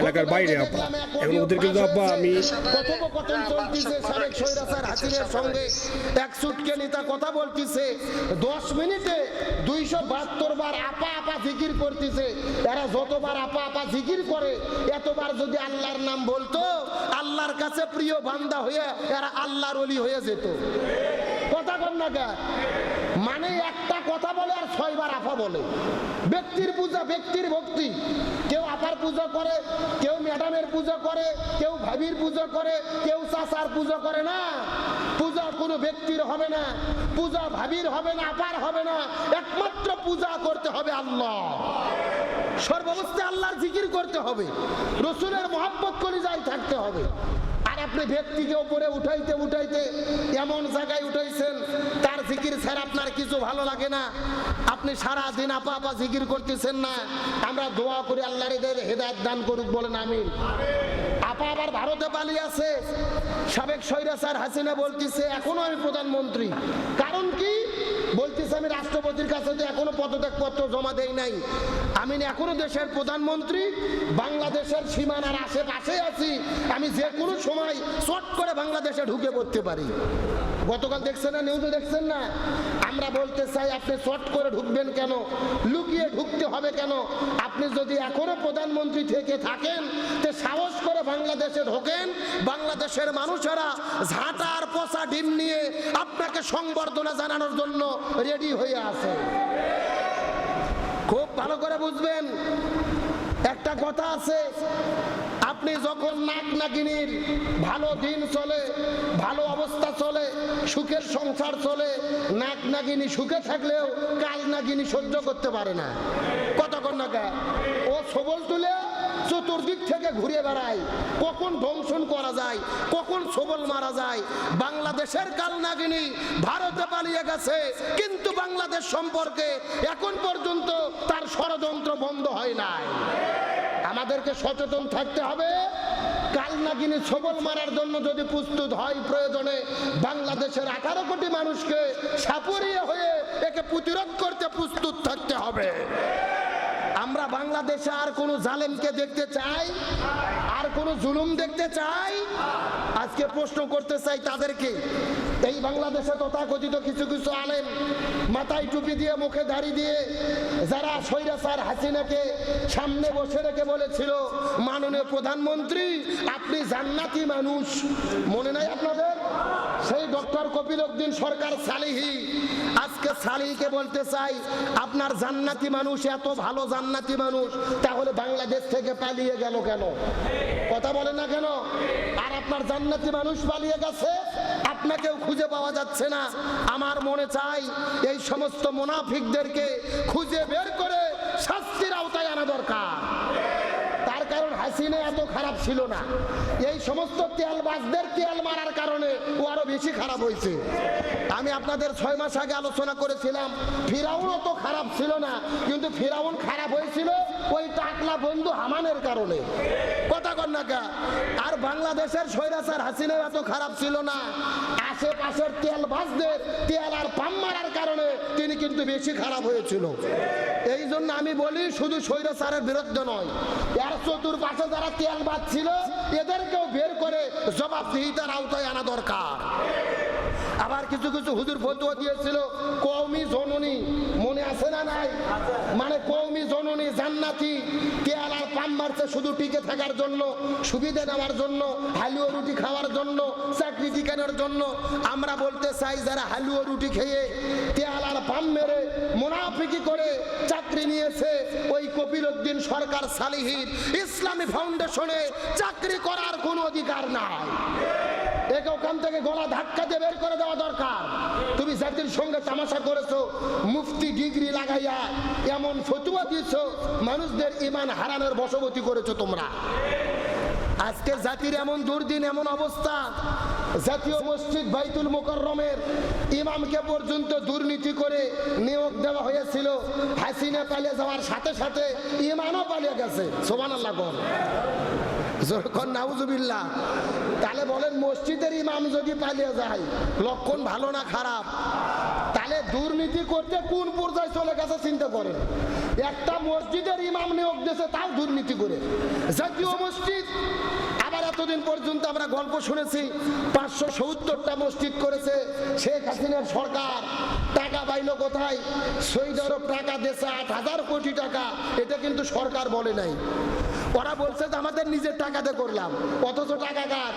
এলাকার বাইরে আপা। এখন ওদের কিন্তু আপা আমি কথোপকথন চলতেছে সঙ্গে। এক সুটকে নেতা কথা বলতেছে, দশ মিনিটে দুইশো বাহাত্তর বার আপা আপা জিকির করতেছে। এরা যতবার আপা আপা জিকির করে, এতবার যদি আল্লাহর নাম বলতো, আল্লাহর কাছে প্রিয় বান্দা হয়ে এরা আল্লাহর অলি হয়ে যেত। কথা কন না? মানে একটা কথা বলে আর ছয়বার আফা বলে। ব্যক্তির পূজা ব্যক্তির ভক্তি। কেউ আপার পূজা করে, কেউ ম্যাডামের পূজা করে, কেউ ভাবির পূজা করে, কেউ চাচার পূজা করে না। পূজা কোনো ব্যক্তির হবে না, পূজা ভাবির হবে না, আপার হবে না। একমাত্র পূজা করতে হবে আল্লাহ। সর্বাবস্থায় আল্লাহর জিকির করতে হবে। রসুলের মহাব্বত কলিজায় থাকতে হবে। আর আপনি ব্যক্তিকে উপরে উঠাইতে উঠাইতে এমন জায়গায় উঠাইছেন, তার জিকির ছাড়া আপনার কিছু ভালো লাগে না। আপনি সারা দিন আপা আপা জিকির করতেছেন না। আমরা দোয়া করি আল্লাহর এদের হেদায়ত দান করুক বলেন, আমিন। আপা আবার ভারতে পালিয়ে আছে। সাবেক স্বৈরাচার হাসিনা বলতেছে, এখনও আমি প্রধানমন্ত্রী। কারণ কি? বলতেছে, আমি রাষ্ট্রপতির কাছে যে এখনও পদত্যাগ পত্র জমা দেই নাই। আমি এখনও দেশের প্রধানমন্ত্রী, বাংলাদেশের সীমানার আশেপাশে আছি। আমি যে কোনো সময় চট করে বাংলাদেশে ঢুকে পড়তে পারি। গতকাল দেখছেন না নিউজে দেখছেন না? আমরা বলতে চাই, আপনি চট করে ঢুকবেন কেন? লুকিয়ে ঢুকতে হবে কেন? আপনি যদি এখনও প্রধানমন্ত্রী থেকে থাকেন, তে সাহস করে বাংলাদেশে ঢোকেন, বাংলাদেশের মানুষেরা ঝাঁটা আর পচা ডিম নিয়ে আপনাকে সংবর্ধনা জানানোর জন্য রেডি হয়ে আছে। খুব ভালো করে বুঝবেন। একটা কথা আছে আপনি যখন নাক নাগিনীর ভালো দিন চলে, ভালো অবস্থা চলে, সুখের সংসার চলে, নাক নাগিনী সুখে থাকলেও কাল নাগিনী সহ্য করতে পারে না। কতক্ষণ না কা? ও সবল তুলে চতুর্দিক থেকে ঘুরে বেড়ায়। কখন ধ্বংসন করা যায়, কখন সবল মারা যায়। বাংলাদেশের কাল নাগিনী ভারতে পালিয়ে গেছে, কিন্তু বাংলাদেশ সম্পর্কে এখন পর্যন্ত তার ষড়যন্ত্র বন্ধ হয় নাই। আমাদেরকে সচেতন থাকতে হবে। কাল নাগিনী সবল মারার জন্য যদি প্রস্তুত হয় প্রয়োজনে বাংলাদেশের আঠারো কোটি মানুষকে সাপড়িয়ে হয়ে একে প্রতিরোধ করতে প্রস্তুত থাকতে হবে। আমরা বাংলাদেশে আর কোনো জালেমকে দেখতে চাই, আর কোনো জুলুম দেখতে চাই? আজকে প্রশ্ন করতে চাই তাদেরকে এই বাংলাদেশে তথাকথিত কিছু কিছু আলেম মাথায় টুপি দিয়ে, মুখে দাড়ি দিয়ে, যারা স্বৈরাচার হাসিনাকে সামনে বসে রেখে বলেছিল, মাননীয় প্রধানমন্ত্রী, আপনি জান্নাতি মানুষ। মনে নাই আপনাদের? সেই ডক্টর কপিল উদ্দিন সরকার সালিহি। আজকে সালিহিকে বলতে চাই, আপনার জান্নাতি মানুষ, এত ভালো জান্নাতি মানুষ, তাহলে বাংলাদেশ থেকে পালিয়ে গেল কেন? কথা বলে না কেন? আর আপনার জান্নাতি মানুষ পালিয়ে গেছে? আপনাকেও খুঁজে পাওয়া যাচ্ছে না। আমার মনে চাই এই সমস্ত মোনাফিকদেরকে খুঁজে বের করে শাস্তির আওতায় আনা দরকার। তার এত খারাপ ছিল না। এই সমস্ত তেলবাজদের তেল মারার কারণে ও আরও বেশি খারাপ হয়েছে। আমি আপনাদের ছয় মাস আগে আলোচনা করেছিলাম ফিরাউন তো খারাপ ছিল না, কিন্তু ফিরাউন খারাপ হয়েছিল ওই টাকলা বন্ধু হামানের কারণে। কথা কর না কা? আর বাংলাদেশের স্বৈরাচার হাসিনা এত খারাপ ছিল না। আশেপাশের তেল তেলবাজদের তেল আর পাম মারার কারণে তিনি কিন্তু বেশি খারাপ হয়েছিল। এই জন্য আমি বলি শুধু স্বৈরাচারের বিরুদ্ধে নয়, এর চতুর্পাশে যারা তেল বাদ ছিল এদেরকেও বের করে জবাবদিহিতার আওতায় আনা দরকার। আবার কিছু কিছু হুজুর ফতুয়া দিয়েছিল কৌমি জননী, মনে আছে না নাই? মানে কৌমি জননী জান্নাতি আর পাম মারছে শুধু টিকে থাকার জন্য, সুবিধা নেওয়ার জন্য, হালুয়া রুটি খাওয়ার জন্য, চাকরি টিকানোর জন্য। আমরা বলতে চাই, যারা হালুয়া রুটি খেয়ে আর পাম মেরে মুনাফিকি করে চাকরি নিয়েছে, ওই কপিল উদ্দিন সরকার সালিহির ইসলামী ফাউন্ডেশনে চাকরি করার কোনো অধিকার নাই। একে ওখান থেকে গলা ধাক্কা দিয়ে বের করে দেওয়া দরকার। তুমি জাতির সঙ্গে তামাশা করেছ, মুফতি ডিগ্রি লাগাইয়া এমন ফতুয়া দিয়েছ, মানুষদের ইমান হারানোর বশবর্তী করেছ তোমরা। আজকে জাতির এমন দুর্দিন, এমন অবস্থা, জাতীয় মসজিদ বাইতুল মোকররমের ইমামকে পর্যন্ত দুর্নীতি করে নিয়োগ দেওয়া হয়েছিল। হাসিনা পালিয়ে যাওয়ার সাথে সাথে ইমানও পালিয়ে গেছে। সোমান আল্লাহ যখন নাউজুবিল্লাহ তাহলে বলেন, মসজিদের ইমাম যদি পালিয়ে যায়, লক্ষণ ভালো না খারাপ? তাহলে দুর্নীতি করতে কোন পর্যায়ে চলে গেছে চিন্তা করেন। একটা মসজিদের ইমাম নিয়োগ দিয়েছে, তাও দুর্নীতি করে। জাতীয় মসজিদ এতদিন পর্যন্ত আমরা গল্প শুনেছি, পাঁচশো সত্তরটা মসজিদ করেছে শেখ হাসিনার সরকার। টাকা পাইলো কোথায়? সৌদি আরব টাকা দিয়েছে আট হাজার কোটি টাকা। এটা কিন্তু সরকার বলে নাই। ওরা বলছে যে, আমাদের নিজের টাকাতে করলাম। অথচ টাকা কার?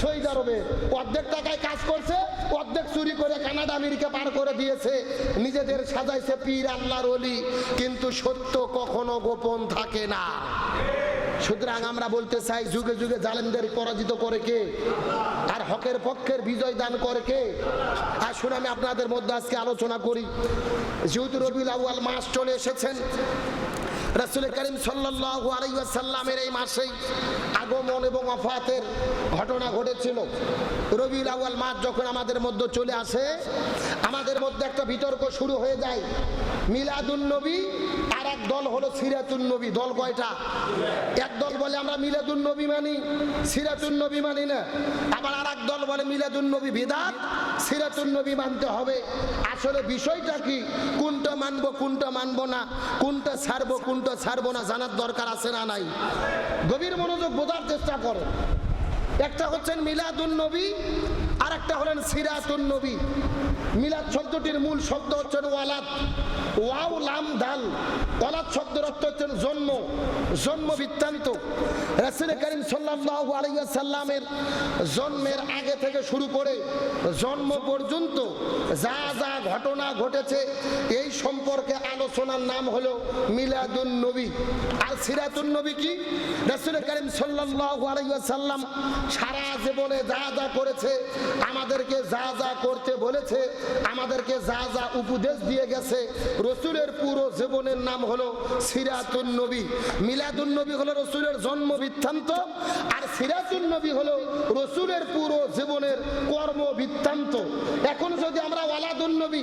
সৌদি আরবে। অর্ধেক টাকায় কাজ করছে, অর্ধেক চুরি করে কানাডা, আমেরিকা পার করে দিয়েছে। নিজেদের সাজাইছে পীর আল্লাহর অলি। কিন্তু সত্য কখনো গোপন থাকে না। সুতরাং আমরা বলতে চাই, যুগে যুগে জালেমদের পরাজিত করে কে? আর হকের পক্ষের বিজয় দান করে কে? আসুন আমি আপনাদের মধ্যে আজকে আলোচনা করি। যেহেতু রবিউল আউয়াল মাস চলে এসেছেন, রাসুল করিম সাল্লাল্লাহু আলাইহি ওয়াসাল্লামের এই মাসেই আগমন এবং অফাতের ঘটনা ঘটেছিল। রবিউল আউয়াল মাস যখন আমাদের মধ্যে চলে আসে, আমাদের মধ্যে একটা বিতর্ক শুরু হয়ে যায়। মিলাদুন নবী আর এক দল হলো সিরাতুন নবী। দল কয়টা? এক দল বলে আমরা মিলাদুন নবী মানি, সিরাতুন নবী মানি না। আবার আর এক দল বলে মিলাদুন নবী বিদাত, সিরাতুন নবী মানতে হবে। আসলে বিষয়টা কি? কোনটা মানবো কোনটা মানবো না? কোনটা ছাড়বো কোনটা ছাড়বো না জানার দরকার আছে না নাই? গভীর মনোযোগ বোঝার চেষ্টা করো। একটা হচ্ছেন মিলাদুন নবী আর একটা হলেন সিরাতুন নবী। মিলাদ শব্দটির মূল শব্দ হচ্ছেন ওয়ালাদ। ওয়াও, লাম, দাল। ওয়ালাদ শব্দের অর্থ হচ্ছেন জন্ম জন্ম বৃত্তান্ত। রাসূল করিম আলাইহি সাল্লামের জন্মের আগে থেকে শুরু করে জন্ম পর্যন্ত যা যা ঘটনা ঘটেছে, এই সম্পর্কে আলোচনার নাম হলো মিলাদুন নবী। আর সিরাতুন নবী কি? রাসূল করিম আলাইহি সাল্লাম সারা জীবনে যা যা করেছে, আমাদেরকে যা যা করতে বলেছে আমাদেরকে যা যা উপদেশ দিয়ে গেছে, রসুলের পুরো জীবনের নাম হলো সিরাতুন নবী। মিলাদুন নবী হলো রসুলের জন্ম বৃত্তান্ত, আর সিরাতুন নবী হলো রসুলের পুরো জীবনের কর্ম বৃত্তান্ত। এখন যদি আমরা ওয়ালাদুন নবী,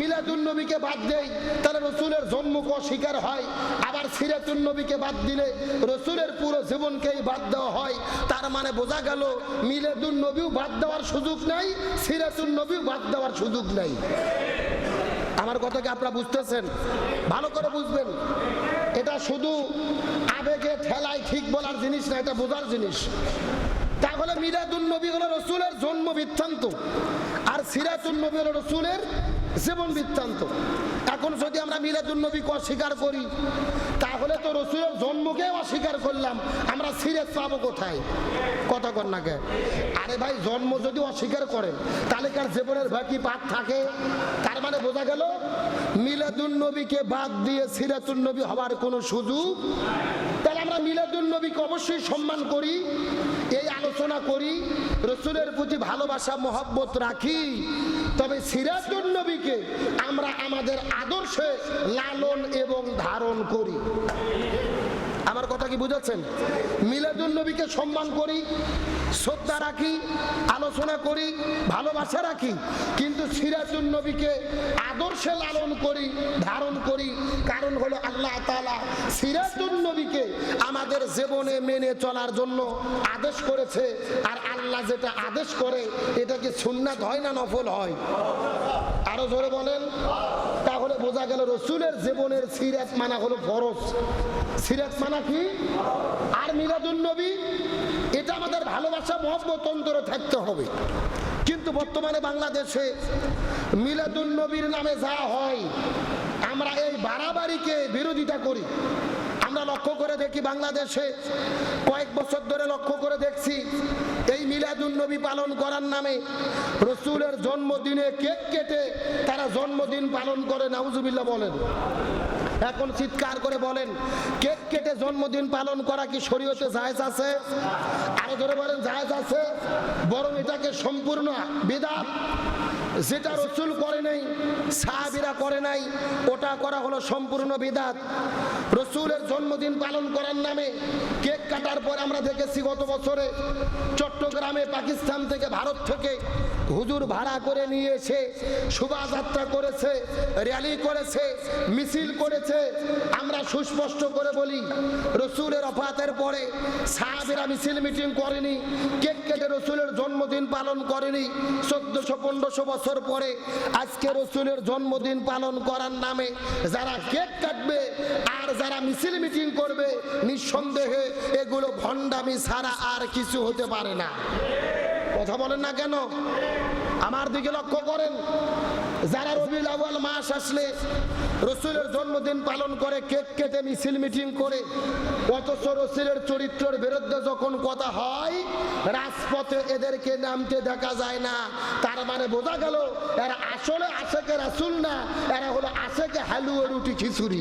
মিলাদুন নবীকে বাদ দেই, তাহলে রসুলের জন্মকে অস্বীকার হয়? আবার সিরাতুন নবীকে বাদ দিলে রসুলের পুরো জীবনকেই বাদ দেওয়া হয়? তার মানে বোঝা গেল, মিলাদুন নবীও বাদ দেওয়ার সুযোগ নাই, সিরাতুন নবীও বাদ দেওয়ার সুযোগ নাই। আমার কথা কি আপনারা বুঝতেছেন? ভালো করে বুঝবেন। এটা শুধু আবেগে ঠেলায় ঠিক বলার জিনিস না, এটা বোঝার জিনিস। তাহলে মিরাদুল নবী হলো রসুলের জন্ম বৃত্তান্ত। আর সিরাজুল নবী হলো রসুলের জীবন বৃত্তান্ত। এখন যদি আমরা মিলাদুল নবীকে অস্বীকার করি, তাহলে তো রসুলের জন্মকে অস্বীকার করলাম। আমরা সিরাত পাবো কোথায়? কথা না আরে ভাই, জন্ম যদি অস্বীকার করেন তাহলে কার জীবনের বাকি পাঠ থাকে? তার মানে বোঝা গেল মিলাদুল নবীকে বাদ দিয়ে সিরাতুল নবী হওয়ার কোনো সুযোগ তাহলে আমরা মিলাদুল নবীকে অবশ্যই সম্মান করি। আলোচনা করি, রসুলের প্রতি ভালোবাসা, মহব্বত রাখি। তবে সিরাজুল নবীকে আমরা আমাদের আদর্শে লালন এবং ধারণ করি। আমার কথা কি বুঝাচ্ছেন? মিলাদুল নবীকে সম্মান করি, শ্রদ্ধা রাখি, আলোচনা করি, ভালোবাসা রাখি, কিন্তু সিরাজুল নবীকে আদর্শে লালন করি, ধারণ করি। কারণ হলো আল্লাহ তাআলা সিরাজুল নবীকে আমাদের জীবনে মেনে চলার জন্য আদেশ করেছে, আর আল্লাহ যেটা আদেশ করে, এটা কি সুন্নাত হয় না নফল হয়? আরও জোরে বলেন। তাহলে বোঝা গেল রসুলের জীবনের সিরাত মানা হলো ফরজ। সিরাত মানা কি? আর মিরাজুল নবী, এটা আমাদের ভালোবাসা, মহব্বত অন্তরে থাকতে হবে। কিন্তু বর্তমানে বাংলাদেশে মিলাদুল নবীর নামে যা হয়, আমরা এই বাড়াবাড়িকে বিরোধিতা করি। আমরা লক্ষ্য করে দেখি বাংলাদেশে কয়েক বছর ধরে লক্ষ্য করে দেখছি এই মিলাদুন নবী পালন করার নামে রসুলের জন্মদিনে কেক কেটে তারা জন্মদিন পালন করে, নাউজুবিল্লাহ বলেন। এখন চিৎকার করে বলেন, কেক কেটে জন্মদিন পালন করা কি শরীয়তে জায়েজ আছে? আরও ধরে বলেন, জায়েজ আছে। বরং এটাকে সম্পূর্ণ বিদাত যেটা রসুল করে নাই, সাহাবিরা করে নাই, ওটা করা হলো সম্পূর্ণ বিদাত। রসুলের জন্মদিন পালন করার নামে কেক কাটার পর আমরা দেখেছি গত বছরে চট্টগ্রামে, পাকিস্তান থেকে ভারত থেকে হুজুর ভাড়া করে নিয়ে এসে শোভাযাত্রা করেছে, র্যালি করেছে, মিছিল করেছে। আমরা সুস্পষ্ট করে বলি, রসুলের অফাতের পরে সাহাবিরা মিছিল মিটিং করেনি, কেক কেটে পালন করেনি। চোদ্দশো, পনেরোশো বছর পরে আজকে রসুলের জন্মদিন পালন করার নামে যারা কেক কাটবে আর যারা মিছিল মিটিং করবে, নিঃসন্দেহে এগুলো ভণ্ডামি ছাড়া আর কিছু হতে পারে না। কথা বলেন না কেন? আমার দিকে লক্ষ্য করেন। যারা মাস আসলে রসুলের জন্মদিন পালন করে, কেক কেটে, মিছিল মিটিং করে, অথচ রসুলের চরিত্রের বিরুদ্ধে যখন কথা হয়, রাজপথে এদেরকে নামতে দেখা যায় না। তার মানে বোঝা গেল, এরা আসলে আশেকে রাসুল না, এরা হলো আশেকে হালুয়া রুটি খিচুড়ি।